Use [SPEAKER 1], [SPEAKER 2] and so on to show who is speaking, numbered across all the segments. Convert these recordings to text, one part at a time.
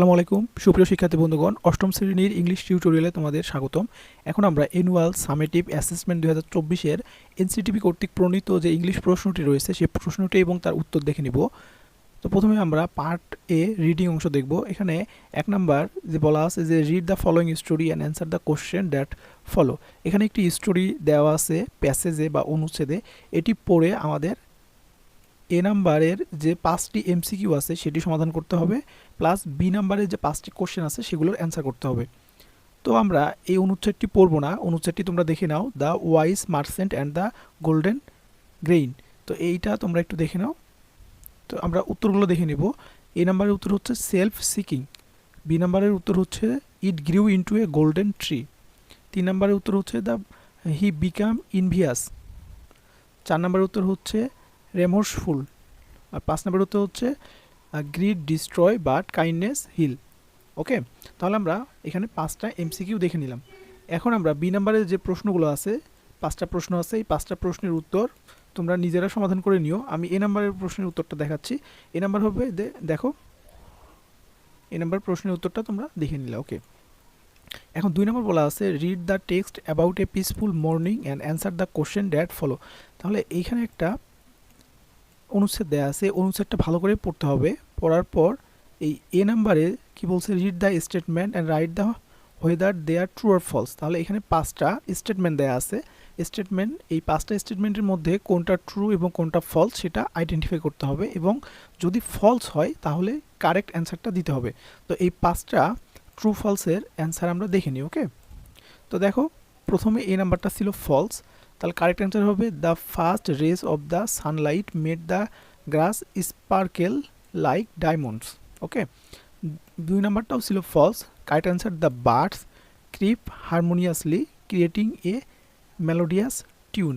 [SPEAKER 1] আসসালামু আলাইকুম। সুপ্রিয় শিক্ষার্থী বন্ধুগণ, অষ্টম শ্রেণির ইংলিশ টিউটোরিয়ালে তোমাদের স্বাগতম। এখন আমরা অ্যানুয়াল সামেটিভ অ্যাসেসমেন্ট দুই হাজার চব্বিশের এনসিটিভি কর্তৃক প্রণীত যে ইংলিশ প্রশ্নটি রয়েছে সেই প্রশ্নটি এবং তার উত্তর দেখে নিব। তো প্রথমে আমরা পার্ট এ রিডিং অংশ দেখব। এখানে এক নাম্বার যে বলা আছে যে read the following story and answer the question that follow এখানে একটি স্টোরি দেওয়া আছে প্যাসেজে বা অনুচ্ছেদে। এটি পড়ে আমাদের এ নাম্বারের যে পাঁচটি এমসিকিউ আছে সেটি সমাধান করতে হবে, প্লাস বি নাম্বারের যে পাঁচটি কোশ্চেন আছে সেগুলোর অ্যান্সার করতে হবে। তো আমরা এই অনুচ্ছেদটি পড়ব না, অনুচ্ছেদটি তোমরা দেখে নাও the wise merchant and the golden grain তো এইটা তোমরা একটু দেখে নাও। তো আমরা উত্তরগুলো দেখে নিব। এ নাম্বারের উত্তর হচ্ছে সেলফ সিকিং বি নাম্বারের উত্তর হচ্ছে it grew into a golden tree তিন নাম্বারের উত্তর হচ্ছে দ্য হি বিকাম ইনভিয়াস চার নাম্বারের উত্তর হচ্ছে রেমোর্সফুল আর পাঁচ নাম্বার উত্তর হচ্ছে greed destroy but kindness heal. Okay? তাহলে আমরা এখানে পাঁচটা এমসিকিউ দেখে নিলাম। এখন আমরা বি নাম্বারের যে প্রশ্নগুলো আছে, পাঁচটা প্রশ্ন আছে, এই পাঁচটা প্রশ্নের উত্তর তোমরা নিজেরা সমাধান করে নিও। আমি এ নাম্বারের প্রশ্নের উত্তরটা দেখাচ্ছি। এ নাম্বার হবে দেখো। এ নাম্বার প্রশ্নের উত্তরটা তোমরা দেখে নিলে, ওকে। এখন দুই নম্বর বলা আছে read the text about a peaceful morning and answer the question that follow তাহলে এইখানে একটা অনুচ্ছেদ দেয়া আছে অনুচ্ছেদটা ভালো করে পড়তে হবে। পড়ার পর এই এ নাম্বারে কি বলছে? Read the statement and write the whether they are true or false তাহলে এখানে পাঁচটা স্টেটমেন্ট দেয়া আছে। স্টেটমেন্ট এই পাঁচটা স্টেটমেন্টের মধ্যে কোনটা ট্রু এবং কোনটা ফলস সেটা আইডেন্টিফাই করতে হবে এবং যদি ফলস হয়, তাহলে কারেক্ট অ্যান্সারটা দিতে হবে। তো এই পাঁচটা ট্রু ফলসের অ্যান্সার আমরা দেখে নিই ওকে তো দেখো, প্রথমে এই নাম্বারটা ছিল ফলস তাহলে কারেক্ট অ্যান্সার হবে the first rays of the sunlight made the grass sparkle like diamonds okay দুই নাম্বারটাও ছিল false correct answer the birds chirp harmoniously creating a melodious tune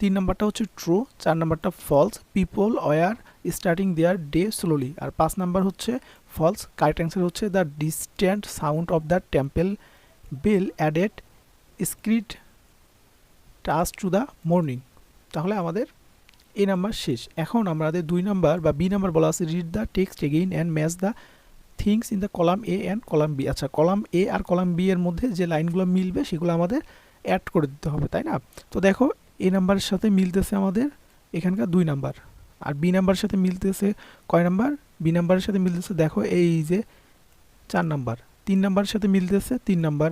[SPEAKER 1] তিন নাম্বারটা হচ্ছে ট্রু চার নাম্বারটা false people were starting their day slowly আর পাঁচ number হচ্ছে ফলস কারেক্ট অ্যান্সার হচ্ছে the distant sound of the temple bell added script touch to the morning তাহলে আমাদের এই নাম্বার শেষ। এখন আমাদের দুই নাম্বার বা বি নাম্বার বলা আছে read the text again and match the things in the column A and column B আচ্ছা কলাম এ আর কলাম বি এর মধ্যে যে লাইনগুলো মিলবে সেগুলো আমাদের অ্যাড করে দিতে হবে, তাই না? তো দেখো, এ নাম্বারের সাথে মিলতেছে আমাদের এখানকার দুই নাম্বার। আর বি নাম্বারের সাথে মিলতেছে কয় নাম্বার? বি নাম্বারের সাথে মিলতেছে দেখো, এই যে চার নাম্বার। তিন নাম্বারের সাথে মিলতেছে তিন নাম্বার।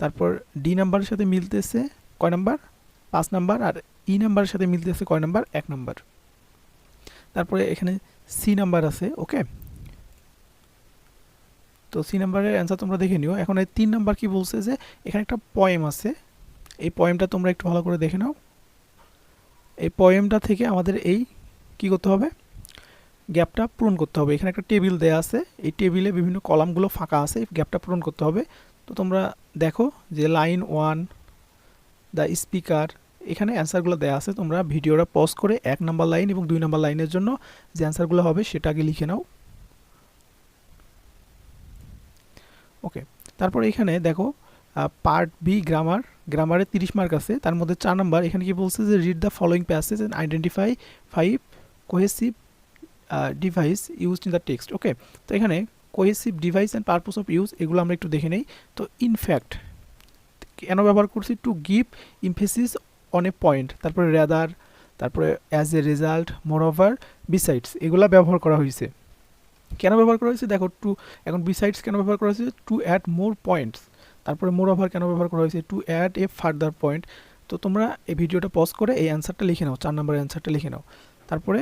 [SPEAKER 1] তারপর ডি নাম্বারের সাথে মিলতেছে কয় নাম্বার? পাঁচ নাম্বার আর ই নাম্বারের সাথে মিলতে মিলতেছে কয় নাম্বার? এক নাম্বার। তারপরে এখানে সি নাম্বার আছে, ওকে? তো সি নাম্বারের অ্যান্সার তোমরা দেখে নিও। এখন এই তিন নাম্বার কি বলছে যে, এখানে একটা পয়েম আছে। এই পয়েমটা তোমরা একটু ভালো করে দেখে নাও। এই পয়েমটা থেকে আমাদের এই কি করতে হবে? গ্যাপটা পূরণ করতে হবে। এখানে একটা টেবিল দেয়া আছে। এই টেবিলে বিভিন্ন কলামগুলো ফাঁকা আছে। এই গ্যাপটা পূরণ করতে হবে। তো তোমরা দেখো যে লাইন ওয়ান দ্য স্পিকার এখানে অ্যান্সারগুলো দেওয়া আছে। তোমরা ভিডিওটা পজ করে এক নাম্বার লাইন এবং দুই নাম্বার লাইনের জন্য যে অ্যান্সারগুলো হবে সেটা আগে লিখে নাও। ওকে তারপর এখানে দেখো পার্ট বি গ্রামার গ্রামারে তিরিশ মার্ক আছে, তার মধ্যে চার নাম্বার এখানে কি বলছে যে read the following passage and identify five cohesive device use in the text okay তো এখানে cohesive device and purpose of use এগুলো আমরা একটু দেখে নেই। তো ইনফ্যাক্ট কেন ব্যবহার করছি? To give emphasis on a point তারপরে রেদার তারপরে as a result moreover besides এগুলা ব্যবহার করা হয়েছে কেন ব্যবহার করা হয়েছে দেখো টু এখন বিসাইডস কেন ব্যবহার করা হয়েছে টু অ্যাড মোর পয়েন্টস তারপরে মোর কেন ব্যবহার করা হয়েছে to add a further point তো তোমরা এই ভিডিওটা পজ করে এই অ্যান্সারটা লিখে নাও, চার নম্বরের অ্যান্সারটা লিখে নাও। তারপরে,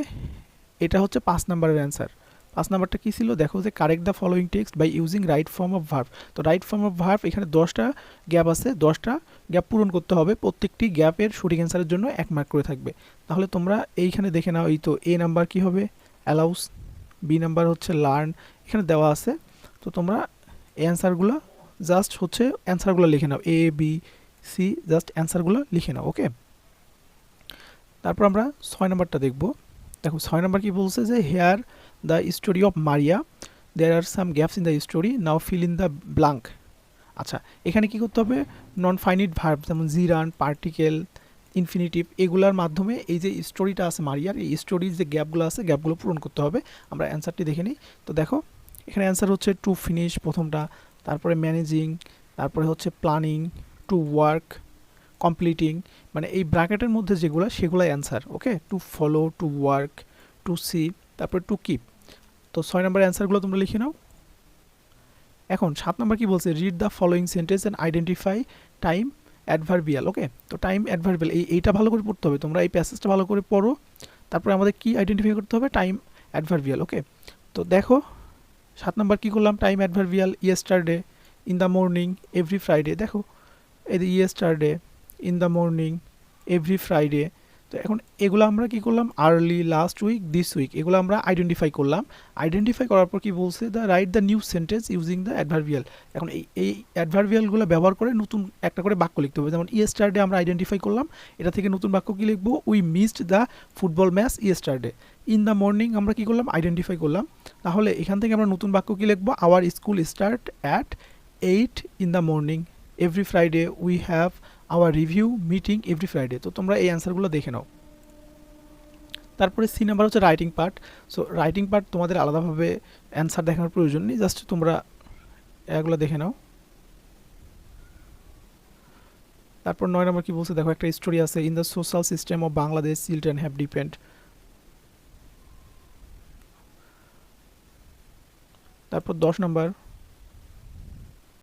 [SPEAKER 1] এটা হচ্ছে পাঁচ নাম্বারের অ্যান্সার পাঁচ নাম্বারটা কী ছিল? দেখো যে correct the following text by using right form of verb তো রাইট ফর্ম অফ ভার্ভ এখানে দশটা গ্যাপ আছে, দশটা গ্যাপ পূরণ করতে হবে। প্রত্যেকটি গ্যাপের সঠিক অ্যান্সারের জন্য এক মার্ক করে থাকবে। তাহলে তোমরা এইখানে দেখে নাও, এই তো এ নাম্বার কি হবে? অ্যালাউস বি নাম্বার হচ্ছে লার্ন এখানে দেওয়া আছে। তো তোমরা এই অ্যান্সারগুলো জাস্ট হচ্ছে অ্যান্সারগুলো লিখে নাও। এ বি সি জাস্ট অ্যান্সারগুলো লিখে নাও ওকে তারপর আমরা ছয় নাম্বারটা দেখব। দেখো, ছয় নাম্বার কি বলছে যে hear the story of Maria there are some gaps in the story now fill in the blank আচ্ছা এখানে কি করতে হবে? নন ফাইনিট ভার্ব যেমন জিরান পার্টিকেল ইনফিনিটিভ এগুলার মাধ্যমে এই যে স্টোরিটা আছে মারিয়ার এই স্টোরির যে গ্যাপগুলো আছে গ্যাপগুলো পূরণ করতে হবে। আমরা অ্যান্সারটি দেখে নিই। তো দেখো, এখানে অ্যান্সার হচ্ছে টু ফিনিশ প্রথমটা, তারপরে ম্যানেজিং তারপরে হচ্ছে প্ল্যানিং টু ওয়ার্ক কমপ্লিটিং মানে এই ব্র্যাকেটের মধ্যে যেগুলো সেগুলো answer okay to follow to work to see তারপরে টু কিপ তো ছয় নম্বর অ্যান্সারগুলো তোমরা লিখে নাও। এখন সাত নম্বর কি বলছে? Read the following sentence and identify time adverbial okay তো টাইম অ্যাডভার্বিয়াল এই এইটা ভালো করে পড়তে হবে। তোমরা এই প্যাসেজটা ভালো করে পড়ো। তারপরে আমাদের কি আইডেন্টিফাই করতে হবে? টাইম অ্যাডভার্বিয়াল ওকে তো দেখো, সাত নম্বর কী করলাম? Time adverbial yesterday in the morning every Friday দেখো, এই yesterday in the morning every Friday তো এখন এগুলো আমরা কি করলাম? Early last week this week এগুলো আমরা আইডেন্টিফাই করলাম। আইডেন্টিফাই করার পর কি বলছে? The write the new sentence using the adverbial এখন এই এই অ্যাডভার্বিয়ালগুলো ব্যবহার করে নতুন একটা করে বাক্য লিখতে হবে। যেমন ইয়েস্টারডে আমরা আইডেন্টিফাই করলাম, এটা থেকে নতুন বাক্য কি লিখব? We missed the football match yesterday in the morning আমরা কি করলাম? আইডেন্টিফাই করলাম। তাহলে এখান থেকে আমরা নতুন বাক্য কি লিখব? Our school start at eight in the morning every Friday we have our review meeting every Friday তো তোমরা এই অ্যান্সারগুলো দেখে নাও। তারপরে সি নাম্বার হচ্ছে writing part so writing part তোমাদের আলাদাভাবে অ্যান্সার দেখানোর প্রয়োজন নেই। জাস্ট তোমরা এগুলো দেখে নাও। তারপর নয় নম্বর কি বলছে? দেখো, একটা স্টোরি আছে। In the social system of Bangladesh children have depend তারপর দশ নম্বর